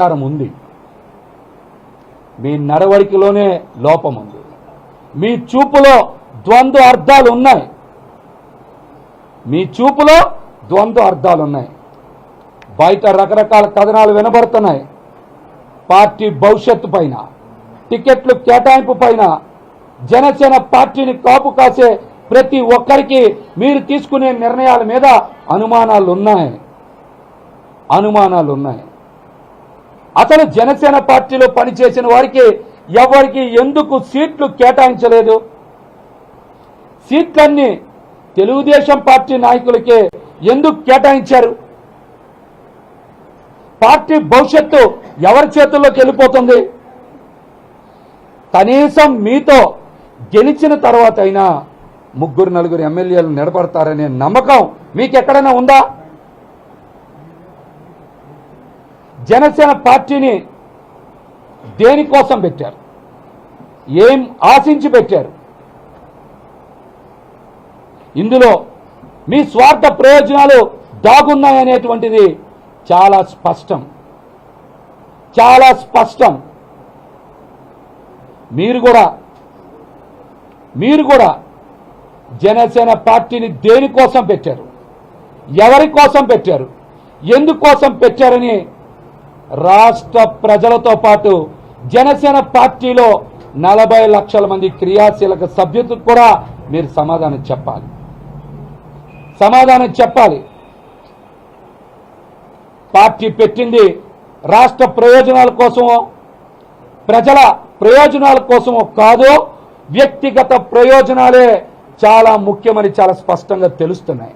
అధికారం ఉంది. మీ నడవడికలోనే లోపం ఉంది. మీ చూపులో ద్వంద్వ అర్థాలు ఉన్నాయి. మీ చూపులో ద్వంద్వ అర్థాలు ఉన్నాయి. బయట రకరకాల కథనాలు వినబడుతున్నాయి. పార్టీ భవిష్యత్తు పైన టికెట్లు కేటాయింపు పైన జనసేన పార్టీని కాపు కాసే ప్రతి ఒక్కరికి మీరు తీసుకునే నిర్ణయాల మీద అనుమానాలు ఉన్నాయి అనుమానాలు ఉన్నాయి అసలు జనసేన పార్టీలో పనిచేసిన వారికి ఎవరికి ఎందుకు సీట్లు కేటాయించలేదు? సీట్లన్నీ తెలుగుదేశం పార్టీ నాయకులకే ఎందుకు కేటాయించారు? పార్టీ భవిష్యత్తు ఎవరి చేతుల్లోకి వెళ్ళిపోతుంది? కనీసం మీతో గెలిచిన తర్వాత అయినా ముగ్గురు నలుగురు ఎమ్మెల్యేలు నిలబడతారనే నమ్మకం మీకు ఎక్కడైనా ఉందా? జనసేన పార్టీని దేనికోసం పెట్టారు? ఏం ఆశించి పెట్టారు? ఇందులో మీ స్వార్థ ప్రయోజనాలు దాగున్నాయనేటువంటిది చాలా స్పష్టం. చాలా స్పష్టం. మీరు కూడా మీరు కూడా జనసేన పార్టీని దేనికోసం పెట్టారు? ఎవరి కోసం పెట్టారు? ఎందుకోసం పెట్టారని రాష్ట్ర ప్రజలతో పాటు జనసేన పార్టీలో నలభై లక్షల మంది క్రియాశీలక సభ్యులకు కూడా మీరు సమాధానం చెప్పాలి. సమాధానం చెప్పాలి. పార్టీ పెట్టింది రాష్ట్ర ప్రయోజనాల కోసమో ప్రజల ప్రయోజనాల కోసమో కాదు వ్యక్తిగత ప్రయోజనాలే చాలా ముఖ్యమని చాలా స్పష్టంగా తెలుస్తున్నాయి.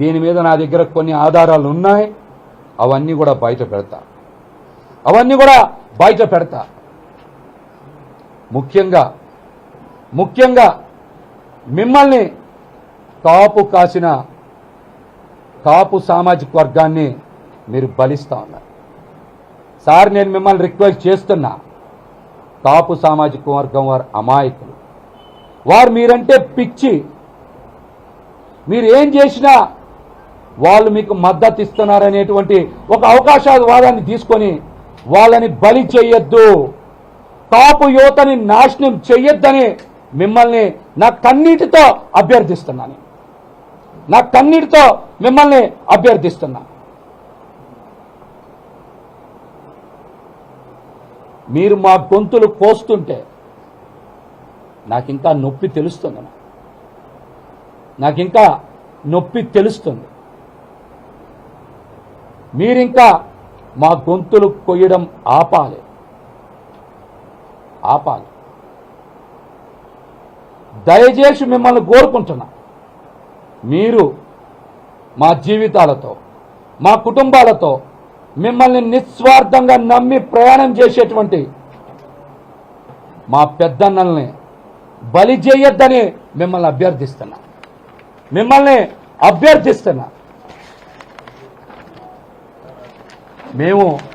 దీని మీద నా దగ్గర కొన్ని ఆధారాలు ఉన్నాయి. అవన్నీ కూడా బయట పెడతా. అవన్నీ కూడా బయట పెడతా. ముఖ్యంగా ముఖ్యంగా మిమ్మల్ని కాపు కాసిన కాపు సామాజిక వర్గాన్ని మీరు బలిస్తా ఉన్నారు. సార్ నేను మిమ్మల్ని రిక్వెస్ట్ చేస్తున్నా. కాపు సామాజిక వర్గం వారు అమాయకులు. వారు మీరంటే పిచ్చి. మీరు ఏం చేసినా వాళ్ళు మీకు మద్దతు ఇస్తున్నారనేటువంటి ఒక అవకాశవాదాన్ని తీసుకొని వాళ్ళని బలి చేయొద్దు. కాపు యువతని నాశనం చెయ్యొద్దని మిమ్మల్ని నా కన్నీటితో అభ్యర్థిస్తున్నాను. నా కన్నీటితో మిమ్మల్ని అభ్యర్థిస్తున్నా. మీరు మా గొంతులు కోస్తుంటే నాకు ఇంకా నొప్పి తెలుస్తుంది. నాకు ఇంకా నొప్పి తెలుస్తుంది. మీరింకా మా గొంతులు కొయ్యడం ఆపాలి. ఆపాలి. దయచేసి మిమ్మల్ని కోరుకుంటున్నా. మీరు మా జీవితాలతో మా కుటుంబాలతో మిమ్మల్ని నిస్వార్థంగా నమ్మి ప్రయాణం చేసేటువంటి మా పెద్దన్నల్ని బలి చేయొద్దని మిమ్మల్ని అభ్యర్థిస్తున్నా. మిమ్మల్ని అభ్యర్థిస్తున్నా. మేము